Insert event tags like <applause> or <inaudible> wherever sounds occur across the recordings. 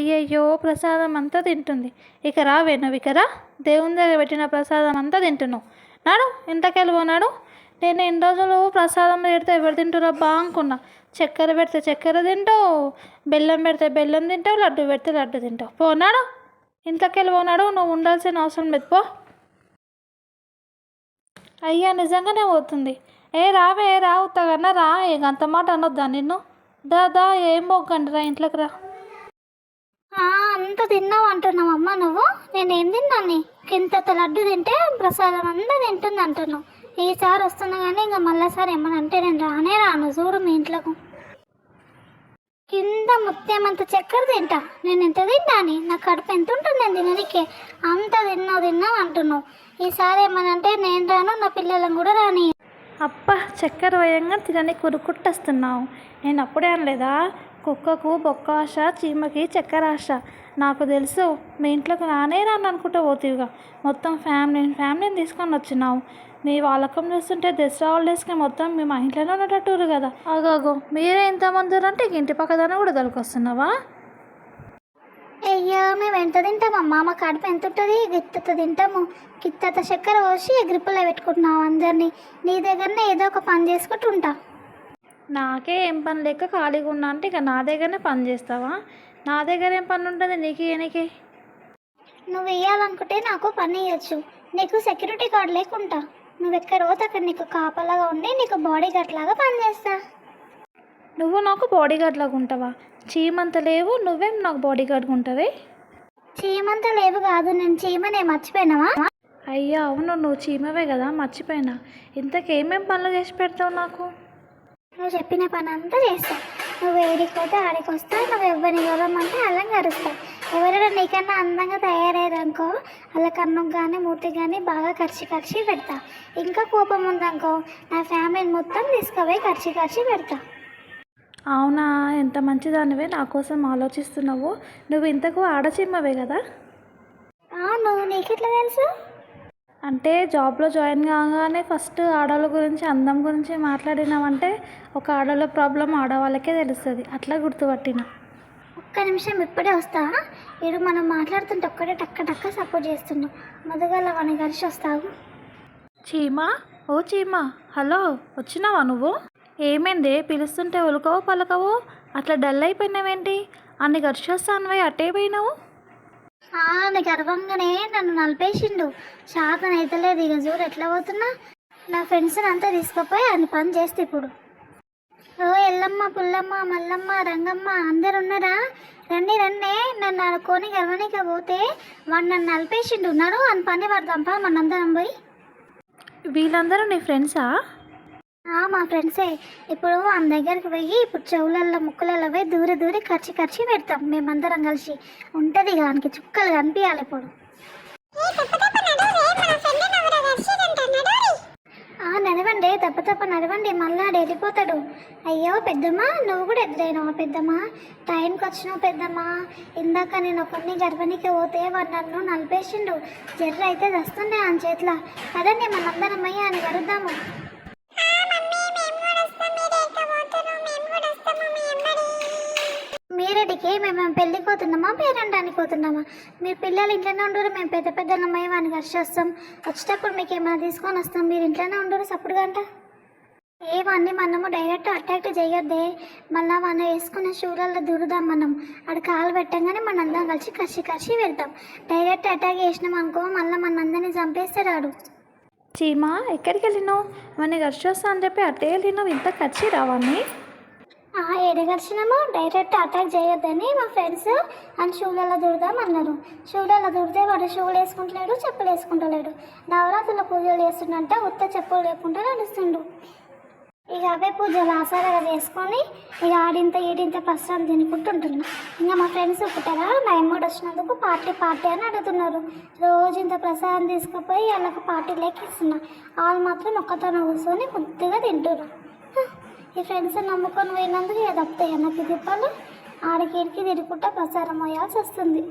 అయ్యయ్యో ప్రసాదం అంతా తింటుంది. ఇక రావే నువ్వు ఇక దేవుని దగ్గర పెట్టిన ప్రసాదం అంతా తింటున్నావు నాడు ఇంతకెళ్ళి పోనాడు? నేను ఎన్ని రోజులు ప్రసాదం పెడితే ఎవరు తింటురబ్బా అనుకున్నా. చక్కెర పెడితే చక్కెర తింటావు బెల్లం పెడితే బెల్లం తింటావు లడ్డు పెడితే లడ్డు తింటావు. పోనాడు ఇంతకెళ్ళి పోనాడు? నువ్వు ఉండాల్సిన అవసరం లేదు పో. అయ్యా నిజంగానే పోతుంది. ఏ రావే రావు ఉత్తగన్నా రా ఇక అంత మాట అనొద్దా నిన్ను? దా దా ఏం పోకండి రా ఇంట్లోకి రా. అంత తిన్నావు అంటున్నావు అమ్మ నువ్వు? నేనేం తిన్నాను ఇంత లడ్డు తింటే ప్రసాదం అంతా తింటుంది అంటున్నావు. ఈసారి వస్తున్నా కానీ ఇంకా మళ్ళీసారి ఏమని అంటే నేను రానే రాను. చూడు మీ ఇంట్లోకి. కింద ముత్యమంత చక్కెర తింటా. నేను ఎంత తింటాని? నా కడుపు ఎంత ఉంటుంది నేను తిననికే. అంత తిన్నావు తిన్నావు అంటున్నావు. ఈసారి ఏమనంటే నేను రాను నా పిల్లలను కూడా రాని. అప్ప చక్కెర వయంగా తినని కురుకుట్టేస్తున్నావు. నేను అప్పుడే అనలేదా? కుక్కకు బొక్క ఆశ చీమకి చక్కెర ఆశ నాకు తెలుసు మీ ఇంట్లోకి రానే రాను అనుకుంటూ పోతీవిగా. మొత్తం ఫ్యామిలీని ఫ్యామిలీని తీసుకొని వచ్చినావు. మీ వాళ్ళకం చూస్తుంటే దసరా హాలిడేస్కి మొత్తం మీ మా ఇంట్లోనే ఉండేటట్టురు కదా. అగోగో మీరే ఇంతమంది అంటే ఇంటి పక్కదాన్ని కూడా దొరికొస్తున్నావా అయ్యో మేము ఎంత తింటామమ్మా? మా కడుపు ఎంత ఉంటుంది? గిత్తత తింటాము. గిత్తత చక్కెర పోసి గ్రిప్పులో పెట్టుకుంటున్నాం అందరినీ. నీ దగ్గరనే ఏదో ఒక పని చేసుకుంటుంటాం. నాకే ఏం పని లేక ఖాళీగా ఉన్నా అంటే ఇక నా దగ్గరనే పని చేస్తావా? నా దగ్గర ఏం పని ఉంటుంది నీకు ఈయనకి? నువ్వు వేయాలనుకుంటే నాకు పని ఇవ్వచ్చు నీకు సెక్యూరిటీ గార్డ్ లేకుంటా. నువ్వు ఎక్కడ పోతే అక్కడ నీకు కాపలాగా ఉండి నీకు బాడీ గార్డ్ లాగా పనిచేస్తా నువ్వు నాకు బాడీ గార్డ్ లాగా ఉంటావా? చీమంత లేవు నువ్వేం నాకు బాడీ గార్డ్గా ఉంటావే? చీమంత లేవు కాదు నేను చీమనే మర్చిపోయినావా? అయ్యా అవును నువ్వు చీమవే కదా మర్చిపోయినా. ఇంతకేమేం పనులు చేసి పెడతావు నాకు? నువ్వు చెప్పిన పని అంతా చేస్తా. నువ్వు ఏడికి పోతే ఆడికి వస్తా నువ్వు ఎవరిని గౌరవమంటే అలా కరుస్తా ఎవరైనా నీకన్నా అందంగా తయారయ్యారనుకో అలా కన్ను కానీ మూతి కానీ బాగా ఖర్చు ఖర్చు పెడతా. ఇంకా కోపం ఉందనుకో నా ఫ్యామిలీని మొత్తం తీసుకుపోయి ఖర్చు ఖర్చు పెడతా. అవునా? ఎంత మంచిదానివే నా కోసం ఆలోచిస్తున్నావు. నువ్వు ఇంతకు ఆడచీమవే కదా? అవును నీకెట్లా తెలుసు? అంటే జాబ్లో జాయిన్ కాగానే ఫస్ట్ ఆడవాళ్ళ గురించి అందం గురించి మాట్లాడినామంటే ఒక ఆడవాళ్ళ ప్రాబ్లం ఆడవాళ్ళకే తెలుస్తుంది. అట్లా గుర్తుపట్టిన. ఒక్క నిమిషం ఇప్పుడే వస్తా. ఇడు మనం మాట్లాడుతుంటే ఒక్కడే టక్క టక్క సపోర్ట్ చేస్తున్నాం మొదగల వాని కలిసి వస్తావు. చీమా? ఓ చీమా హలో వచ్చినావా నువ్వు? ఏమైంది? పిలుస్తుంటే ఉలకవో పలకవో? అట్లా డల్ అయిపోయినావేంటి? అన్ని గడిచొస్తానువే అట్టే పోయినావు? ఆమె గర్వంగానే నన్ను నలిపేసిండు. శాతం అయితలేదు ఇక చూడు ఎట్లా పోతున్నా? నా ఫ్రెండ్స్ని అంతా తీసుకుపోయి అది పని చేస్తే ఇప్పుడు. ఓ ఎల్లమ్మ పుల్లమ్మ మల్లమ్మ రంగమ్మ అందరు ఉన్నారా? రండి రండి. నన్ను అనుకోని గర్వనీక పోతే వాడు నన్ను నలిపేసిండు. ఉన్నారు అని పని పడదాంపా మనందరం పోయి. వీళ్ళందరూ నీ ఫ్రెండ్సా మా ఫ్రెండ్సే. ఇప్పుడు ఆమె దగ్గరికి పోయి ఇప్పుడు చెవులల్లో ముక్కులలో పోయి దూరి దూరి ఖర్చు ఖర్చు పెడతాం. మేమందరం కలిసి ఉంటుంది దానికి చుక్కలు కనిపించాలి ఇప్పుడు. నడవండి తప్ప తప్ప నడవండి మళ్ళా వెళ్ళిపోతాడు. అయ్యో పెద్దమ్మా నువ్వు కూడా ఎదురైనావా పెద్దమ్మా? టైంకి వచ్చినావు పెద్దమ్మా. ఇందాక నేను ఒకరిని గర్భనికి పోతే వాడు నన్ను నలిపేసిండు. జర్ర అయితే వస్తుండే ఆయన చేతిలో. కదండి మనందరం అయ్యా అని కలుద్దాము ఏ మేము పెళ్ళికి పోతున్నామా? పేరంటానికి పోతున్నామా? మీరు పిల్లలు ఇంట్లోనే ఉండరు మేము పెద్ద పెద్ద అమ్మాయి వాడిని ఖర్చు వస్తాం వచ్చేటప్పుడు మీకు ఏమైనా తీసుకొని వస్తాం మీరు ఇంట్లోనే ఉండరు సప్పుడు గంట ఏమన్నీ మనము డైరెక్ట్ అటాక్ చేయొద్దే. మళ్ళీ మన వేసుకున్న షూలలో దూరుదాం మనం. అక్కడ కాలు పెట్టంగానే మన అందరం కలిసి కసి కసి వెళ్తాం డైరెక్ట్ అటాక్ చేసినాం అనుకో మళ్ళీ మన అందరినీ చంపేస్తాడు ఆడు చీమా ఎక్కడికి వెళ్ళినావు? మన గడిచొస్తా అని చెప్పి అట్టే వెళ్ళినావు? ఇంత ఖర్చు రావాన్ని ఆ ఎడగర్చినాము డైరెక్ట్ అటాక్ చేయొద్దని మా ఫ్రెండ్స్ అని షూలలో దూరుదాం అన్నారు. షూలలో దూరితే వాడు షూలు వేసుకుంటలేడు చెప్పులు వేసుకుంటలేడు. నవరాత్రుల పూజలు చేస్తుండంటే ఉత్త చెప్పులు లేకుండా నడుస్తుండు. ఇక అవే పూజలు ఆసారాగా చేసుకొని ఇక ఆడింత ఈడింత ప్రసాదం తినుకుంటుంటున్నాం. ఇంకా మా ఫ్రెండ్స్ పుట్టారా నా వచ్చినందుకు పార్టీ పార్టీ అని అడుగుతున్నారు. రోజు ఇంత ప్రసాదం తీసుకుపోయి వాళ్ళకి పార్టీ లెక్కిస్తున్నా. వాళ్ళు మాత్రం ఒక్కతన కూర్చొని ముద్దుగా తింటున్నారు ఈ ఫ్రెండ్స్ నమ్ముకొని పోయినందుకు ఇక తప్పుతాయి నాకు తిప్పాలి ఆడికి ఇడికి తిరుగుకుంటా ప్రసారం అయ్యాల్సి వస్తుంది.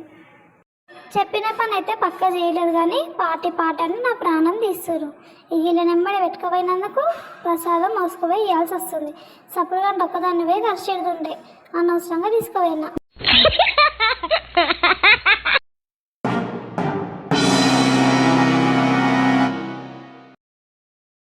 చెప్పిన పని అయితే పక్క చేయలేదు కానీ పాటి పాట అని నా ప్రాణం తీస్తారు ఈ వీళ్ళ నెమ్మడి పెట్టుకుపోయినందుకు ప్రసాదం మోసుకుపోయి ఇవ్వాల్సి వస్తుంది. సప్పుడు గంట ఒక్కదాన్ని పోయి ఖర్చు అనవసరంగా తీసుకుపోయినా. <laughs>